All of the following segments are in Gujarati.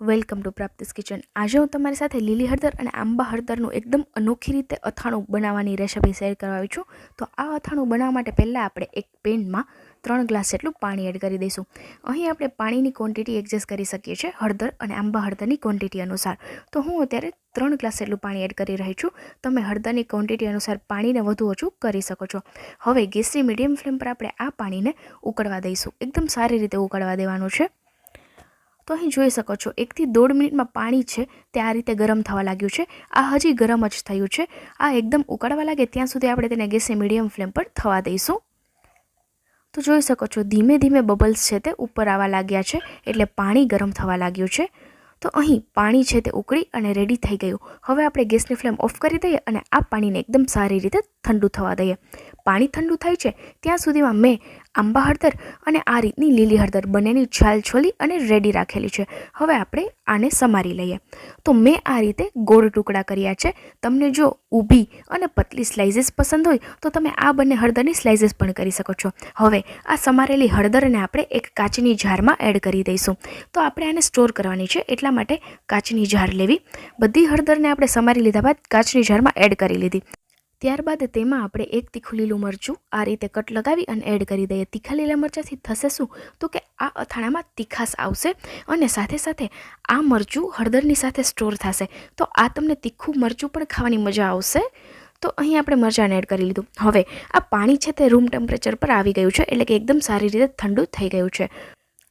Welcome to પ્રાપ્તિસ kitchen. આજે હું તમારી સાથે લીલી હળદર અને આંબા હળદરનું એકદમ અનોખી રીતે અથાણું બનાવવાની રેસિપી શેર કરવા છું. તો આ અથાણું બનાવવા માટે પહેલાં આપણે એક પેનમાં ત્રણ ગ્લાસ જેટલું પાણી એડ કરી દઈશું. અહીં આપણે પાણીની ક્વોન્ટિટી એડજસ્ટ કરી શકીએ છીએ, હળદર અને આંબા હળદરની ક્વોન્ટિટી અનુસાર. તો હું અત્યારે ત્રણ ગ્લાસ જેટલું પાણી એડ કરી રહી છું. તમે હળદરની ક્વોન્ટિટી અનુસાર પાણીને વધુ ઓછું કરી શકો છો. હવે ગેસની મીડિયમ ફ્લેમ પર આપણે આ પાણીને ઉકળવા દઈશું. એકદમ સારી રીતે ઉકળવા દેવાનું છે. તો અહીં જોઈ શકો છો, એકથી દોઢ મિનિટમાં પાણી છે, તે આ રીતે ગરમ થવા લાગ્યું છે. આ હજી ગરમ જ થયું છે. આ એકદમ ઉકાળવા લાગે, ત્યાં સુધી આપણે તેને ગેસે મીડિયમ ફ્લેમ પર થવા દઈશું. તો જોઈ શકો છો, ધીમે ધીમે બબલ્સ છે તે ઉપર આવવા લાગ્યા છે, એટલે પાણી ગરમ થવા લાગ્યું છે. તો અહીં પાણી છે તે ઉકળી અને રેડી થઈ ગયું. હવે આપણે ગેસની ફ્લેમ ઓફ કરી દઈએ અને આ પાણીને એકદમ સારી રીતે ઠંડુ થવા દઈએ. પાણી ઠંડુ થાય છે, ત્યાં સુધીમાં મેં આંબા હળદર અને આ રીતની લીલી હળદર બંનેની છાલ છોલી અને રેડી રાખેલી છે. હવે આપણે આને સમારી લઈએ. તો મેં આ રીતે ગોળ ટુકડા કર્યા છે. તમને જો ઊભી અને પતલી સ્લાઇસીસ પસંદ હોય, તો તમે આ બંને હળદરની સ્લાઇસીસ પણ કરી શકો છો. હવે આ સમારેલી હળદરને આપણે એક કાચની જારમાં એડ કરી દઈશું. તો આપણે આને સ્ટોર કરવાની છે. એટલા માટે કાચની જાર લેવી. બધી હળદરને આપણે સમારી લીધા બાદ કાચની જારમાં એડ કરી લીધી. ત્યારબાદ તેમાં આપણે એક તીખું લીલું મરચું આ રીતે કટ લગાવી અને એડ કરી દઈએ. તીખા લીલા મરચાંથી થશે શું? તો કે આ અથાણામાં તીખાશ આવશે અને સાથે સાથે આ મરચું હળદરની સાથે સ્ટોર થશે. તો આ તમને તીખું મરચું પણ ખાવાની મજા આવશે. તો અહીં આપણે મરચાંને એડ કરી લીધું. હવે આ પાણી છે તે રૂમ ટેમ્પરેચર પર આવી ગયું છે, એટલે કે એકદમ સારી રીતે ઠંડુ થઈ ગયું છે.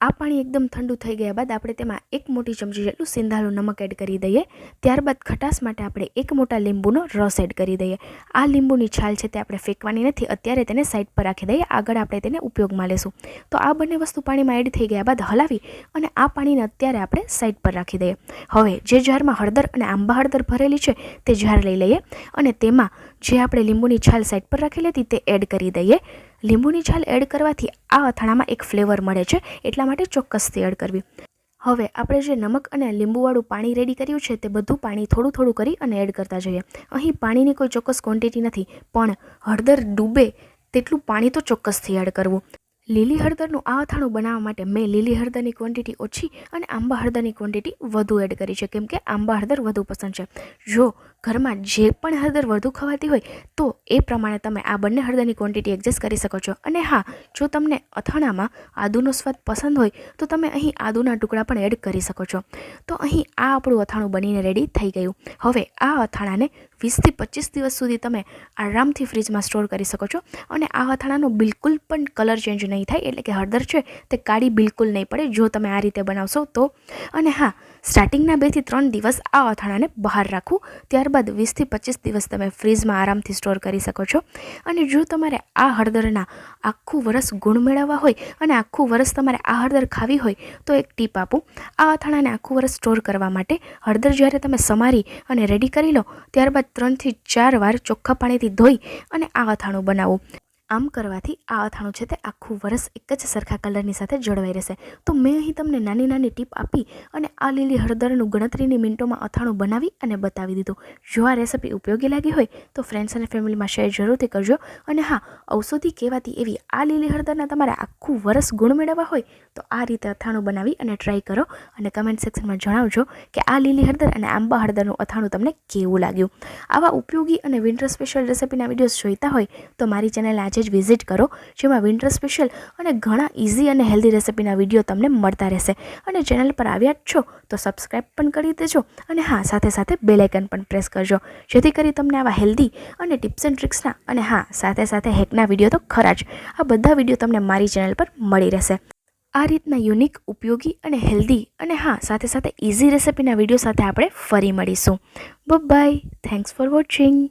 આ પાણી એકદમ ઠંડુ થઈ ગયા બાદ આપણે તેમાં એક મોટી ચમચી જેટલું સિંધાલું નમક એડ કરી દઈએ. ત્યારબાદ ખટાશ માટે આપણે એક મોટા લીંબુનો રસ એડ કરી દઈએ. આ લીંબુની છાલ છે તે આપણે ફેંકવાની નથી, અત્યારે તેને સાઈડ પર રાખી દઈએ. આગળ આપણે તેને ઉપયોગમાં લેશું. તો આ બંને વસ્તુ પાણીમાં એડ થઈ ગયા બાદ હલાવી અને આ પાણીને અત્યારે આપણે સાઈડ પર રાખી દઈએ. હવે જે જારમાં હળદર અને આંબા હળદર ભરેલી છે તે જાર લઈ લઈએ અને તેમાં જે આપણે લીંબુની છાલ સાઈડ પર રાખેલી હતી તે એડ કરી દઈએ. લીંબુની છાલ એડ કરવાથી આ અથાણામાં એક ફ્લેવર મળે છે, એટલા માટે ચોક્કસથી એડ કરવી. હવે આપણે જે નમક અને લીંબુવાળું પાણી રેડી કર્યું છે તે બધું પાણી થોડું થોડું કરી અને એડ કરતા જઈએ. અહીં પાણીની કોઈ ચોક્કસ ક્વોન્ટિટી નથી, પણ હળદર ડૂબે તેટલું પાણી તો ચોક્કસથી એડ કરવું. લીલી હળદરનું આ અથાણું બનાવવા માટે મેં લીલી હળદરની ક્વોન્ટિટી ઓછી અને આંબા હળદરની ક્વોન્ટિટી વધુ એડ કરી છે. કેમ કે આંબા હળદર વધુ પસંદ છે. જો ઘરમાં જે પણ હળદર વધુ ખવાતી હોય, તો એ પ્રમાણે તમે આ બંને હળદરની ક્વોન્ટિટી એડજસ્ટ કરી શકો છો. અને હા, જો તમને અથાણામાં આદુનો સ્વાદ પસંદ હોય, તો તમે અહીં આદુના ટુકડા પણ એડ કરી શકો છો. તો અહીં આ આપણું અથાણું બનીને રેડી થઈ ગયું. હવે આ અથાણાને વીસથી પચીસ દિવસ સુધી તમે આરામથી ફ્રીજમાં સ્ટોર કરી શકો છો. અને આ અથાણાનો બિલકુલ પણ કલર ચેન્જ નહીં થાય એટલે કે હળદર છે તે કાળી બિલકુલ નહીં પડે. જો તમે આ રીતે બનાવશો તો. અને હા સ્ટાર્ટિંગના બેથી ત્રણ દિવસ આ અથાણાને બહાર રાખવું. ત્યારબાદ વીસથી પચીસ દિવસ તમે ફ્રીજમાં આરામથી સ્ટોર કરી શકો છો. અને જો તમારે આ હળદરના આખું વરસ ગુણ મેળવવા હોય અને આખું વરસ તમારે આ હળદર ખાવી હોય, તો એક ટીપ આપું. આ અથાણાને આખું વરસ સ્ટોર કરવા માટે હળદર જ્યારે તમે સમારી અને રેડી કરી લો, ત્યારબાદ ત્રણથી ચાર વાર ચોખ્ખા પાણીથી ધોઈ અને આ અથાણું બનાવવું આમ કરવાથી આ અથાણું છે તે આખું વરસ એક જ સરખા કલરની સાથે જળવાઈ રહેશે. તો મેં અહીં તમને નાની નાની ટીપ આપી અને આ લીલી હળદરનું ગણતરીની મિનિટોમાં અથાણું બનાવી અને બતાવી દીધું. જો આ રેસિપી ઉપયોગી લાગી હોય, તો ફ્રેન્ડ્સ અને ફેમિલીમાં શેર જરૂરથી કરજો. અને હા, ઔષધિ કહેવાતી એવી આ લીલી હળદરના તમારે આખું વરસ ગુણ મેળવવા હોય, તો આ રીતે અથાણું બનાવી અને ટ્રાય કરો. અને કમેન્ટ સેક્શનમાં જણાવજો કે આ લીલી હળદર અને આંબા હળદરનું અથાણું તમને કેવું લાગ્યું. આવા ઉપયોગી અને વિન્ટર સ્પેશિયલ રેસિપીના વિડીયોઝ જોઈતા હોય, તો મારી ચેનલ આજે જ વિઝિટ કરો, જેમાં વિન્ટર સ્પેશિયલ અને ઘણા ઇઝી અને હેલ્ધી રેસિપીના વીડિયો તમને મળતા રહેશે. અને ચેનલ પર આવ્યા જ છો, તો સબસ્ક્રાઈબ પણ કરી દેજો અને હા, સાથે સાથે બેલાઇકન પણ પ્રેસ કરજો. જેથી કરી તમને આવા હેલ્ધી અને ટિપ્સ એન્ડ ટ્રિક્સના અને હા, સાથે સાથે હેકના વીડિયો તો ખરા જ. આ બધા વીડિયો તમને મારી ચેનલ પર મળી રહેશે. આ રીતના યુનિક ઉપયોગી અને હેલ્ધી અને હા, સાથે સાથે ઇઝી રેસિપીના વીડિયો સાથે આપણે ફરી મળીશું. By thanks for watching